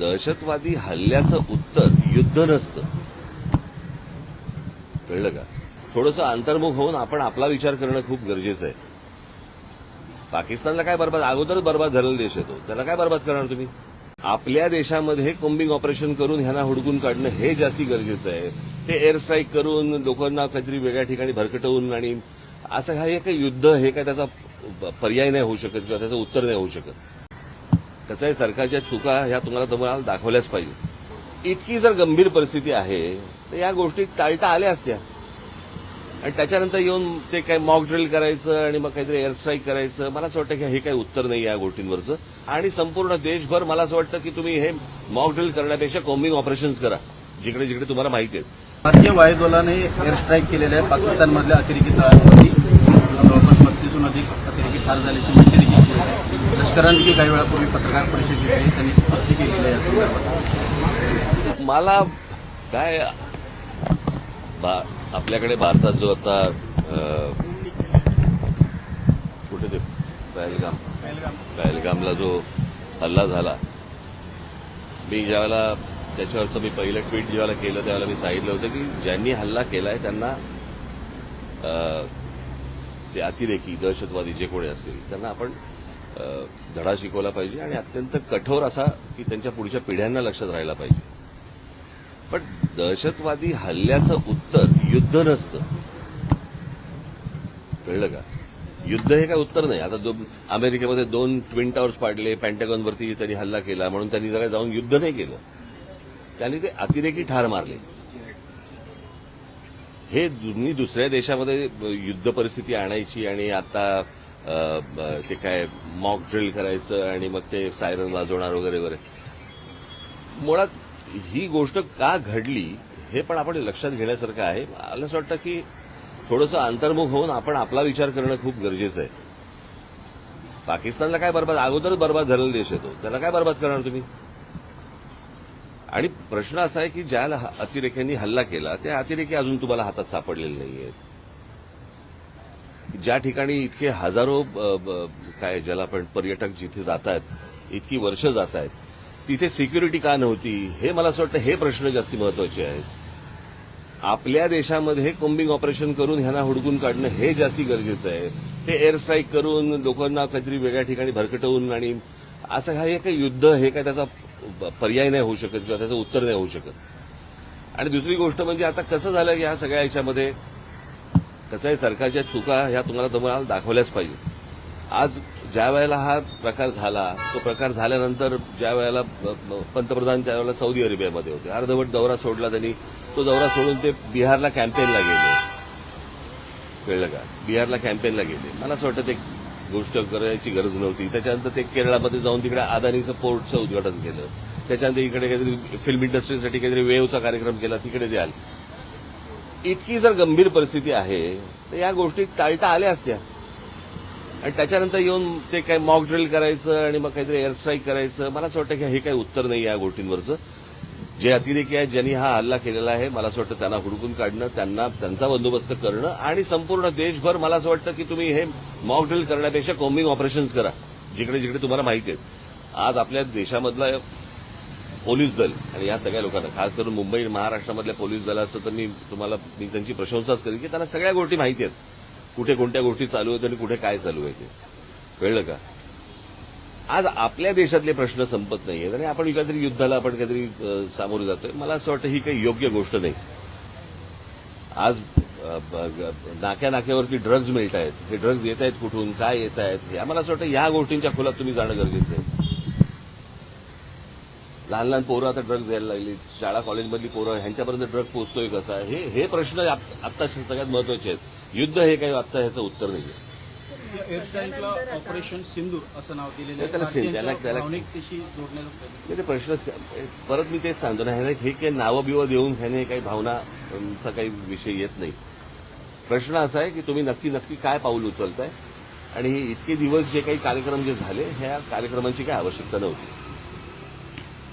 दहशतवादी हल्ल्याचं उत्तर युद्ध नसतं. कळलं का? थोडंसं अंतर्मुख होऊन आपण आपला विचार करणं खूप गरजेचं आहे. पाकिस्तानला काय बरबाद? अगोदरच बरबाद झालेला देश येतो त्याला काय बरबाद करणार तुम्ही? आपल्या देशामध्ये कोम्बिंग ऑपरेशन करून ह्यांना हुडकून काढणं हे जास्ती गरजेचं आहे. ते एअर स्ट्राईक करून लोकांना काहीतरी वेगळ्या ठिकाणी भरकटवून आणि असं हा हे काही युद्ध हे काय त्याचा पर्याय नाही होऊ शकत किंवा त्याचं उत्तर नाही होऊ शकत. कसं आहे सरकारच्या चुका ह्या तुम्हाला तुम्हाला दाखवल्याच पाहिजे. इतकी जर गंभीर परिस्थिती आहे तर या गोष्टी टाळता आल्या असत्या. आणि त्याच्यानंतर येऊन ते काय मॉक ड्रिल करायचं आणि मग काहीतरी एअर स्ट्राईक करायचं मला असं वाटतं की हे काही उत्तर नाही या गोष्टींवरचं. आणि संपूर्ण देशभर मला असं वाटतं की तुम्ही हे मॉक ड्रिल करण्यापेक्षा कॉम्बिंग ऑपरेशन्स करा जिकडे जिकडे तुम्हाला माहिती आहे. भारतीय वायुदलाने एअर स्ट्राईक केलेल्या आहे पाकिस्तानमधल्या अतिरेकी तळांवरती जवळपास बत्तीसहून अधिक अतिरेकी ठार झाल्याची माहिती आहे लष्कराने काही वेळापूर्वी पत्रकार परिषद घेतली त्यांनी स्पष्ट केलेलं आहे या संदर्भात. मला काय बा- आपल्याकडे भारतात जो आता कुठे ते पहलगाम पहलगामला जो हल्ला झाला मी ज्यावेळेला त्याच्यावरचं मी पहिलं ट्विट ज्यावेळेला केलं त्यावेळेला मी सांगितलं होतं की ज्यांनी हल्ला केलाय त्यांना ते अतिरेकी दहशतवादी जे कोणी असतील त्यांना आपण धडा शिकवला पाहिजे आणि अत्यंत कठोर असा की त्यांच्या पुढच्या पिढ्यांना लक्षात राहायला पाहिजे. पण दहशतवादी हल्ल्याचं उत्तर युद्ध नसतं. कळलं का? युद्ध हे काय उत्तर नाही. आता अमेरिकेमध्ये दोन ट्विन टावर्स पाडले पॅन्टॅगॉनवरती त्यांनी हल्ला केला म्हणून त्यांनी जरा जाऊन युद्ध नाही केलं. त्यांनी ते अतिरेकी ठार मारले. हे तुम्ही दुसऱ्या देशामध्ये युद्ध परिस्थिती आणायची आणि आता ते काय मॉक ड्रिल करायचं आणि मग ते सायरन वाजवणार वगैरे वगैरे. मुळात ही गोष्ट का घडली हे पण आपण लक्षात घेण्यासारखं आहे. मला असं वाटतं की थोडंसं अंतर्मुख होऊन आपण आपला विचार करणं खूप गरजेचं आहे. पाकिस्तानला काय बरबाद अगोदरच बरबाद झालेला देश येतो त्याला काय बरबाद करणार तुम्ही? आणि प्रश्न असा आहे की ज्या अतिरेक्यांनी हल्ला केला त्या अतिरेकी अजून तुम्हाला हातात सापडलेले नाही आहेत ज्या ठिकाणी इतके हजारो काय ज्याला आपण पर्यटक जिथे जात आहेत इतकी वर्ष जात आहेत तिथे सिक्युरिटी का नव्हती? हे मला असं वाटतं हे प्रश्न जास्ती महत्त्वाचे आहेत. आपल्या देशामध्ये कोम्बिंग ऑपरेशन करून ह्यांना हुडकून काढणं हे जास्ती गरजेचं आहे. ते एअर स्ट्राईक करून लोकांना काहीतरी वेगळ्या ठिकाणी भरकटवून आणि असं हा हे काही युद्ध हे काय त्याचा पर्याय नाही होऊ शकत किंवा त्याचं उत्तर नाही होऊ शकत. आणि दुसरी गोष्ट म्हणजे आता कसं झालं की ह्या सगळ्या याच्यामध्ये? कसं आहे सरकारच्या चुका ह्या तुम्हाला तुम्हाला दाखवल्याच पाहिजे आज ज्या वेळेला हा प्रकार झाला तो प्रकार झाल्यानंतर ज्या वेळेला पंतप्रधान त्यावेळेला सौदी अरेबियामध्ये होते. अर्धवट दौरा सोडला त्यांनी. तो दौरा सोडून ते बिहारला कॅम्पेनला गेले. कळलं का? बिहारला कॅम्पेनला गेले. मला असं वाटतं ते गोष्ट करायची गरज नव्हती. त्याच्यानंतर ते केरळामध्ये जाऊन तिकडे अदानीचं पोर्टचं उद्घाटन केलं. त्याच्यानंतर इकडे काहीतरी फिल्म इंडस्ट्रीसाठी काहीतरी वेवचा कार्यक्रम केला. तिकडे द्याल इतकी जर गंभीर परिस्थिती आहे तर या गोष्टी टाळता आल्या असत्या. आणि त्याच्यानंतर येऊन ते काय मॉक ड्रिल करायचं आणि मग काहीतरी एअर स्ट्राईक करायचं मला असं वाटतं की हे काही उत्तर नाही या गोष्टींवरचं. जे अतिरेकी आहेत ज्यांनी हा हल्ला केलेला आहे मला असं वाटतं त्यांना हुडकून काढणं त्यांना त्यांचा बंदोबस्त करणं आणि संपूर्ण देशभर मला असं वाटतं की तुम्ही हे मॉक ड्रिल करण्यापेक्षा कॉम्बिंग ऑपरेशन्स करा जिकडे जिकडे तुम्हाला माहिती आहेत. आज आपल्या देशामधला पोलीस दल आणि या सगळ्या लोकांना खास करून मुंबई महाराष्ट्रामधल्या पोलीस दलाचं तर मी तुम्हाला मी त्यांची प्रशंसाच करेन की त्यांना सगळ्या गोष्टी माहिती आहेत. कुठे कोणत्या गोष्टी चालू आहेत आणि कुठे काय चालू आहे ते. कळलं का? आज आपल्या देशातले प्रश्न संपत नाहीयेत आणि आपण काहीतरी युद्धाला आपण काहीतरी सामोरे जातोय. मला असं वाटतं ही काही योग्य गोष्ट नाही. आज नाक्या नाक्यावरती ड्रग्ज मिळत आहेत हे ड्रग्ज येत आहेत कुठून? काय येत आहेत मला असं वाटतं या गोष्टींच्या खोलात तुम्ही जाणं गरजेचं आहे. लहान लहान पोरं आता ड्रग्ज घ्यायला लागली. शाळा कॉलेजमधली पोरं ह्यांच्यापर्यंत ड्रग पोहोचतोय कसा हे हे प्रश्न आता सगळ्यात महत्त्वाचे आहेत. युद्ध हे काही आता ह्याचं उत्तर स्ट्राईकला ऑपरेशन सिंदूर असं नाव दिलेलं नाही, नाही, प्रश्न परत मी तेच सांगतो ना ह्याने हे काही नावं बिवं देऊन ह्याने काही भावनाचा काही विषय येत नाही. प्रश्न असा आहे की तुम्ही नक्की नक्की काय पाऊल उचलताय? आणि हे इतके दिवस जे काही कार्यक्रम जे झाले ह्या कार्यक्रमांची काही आवश्यकता नव्हती.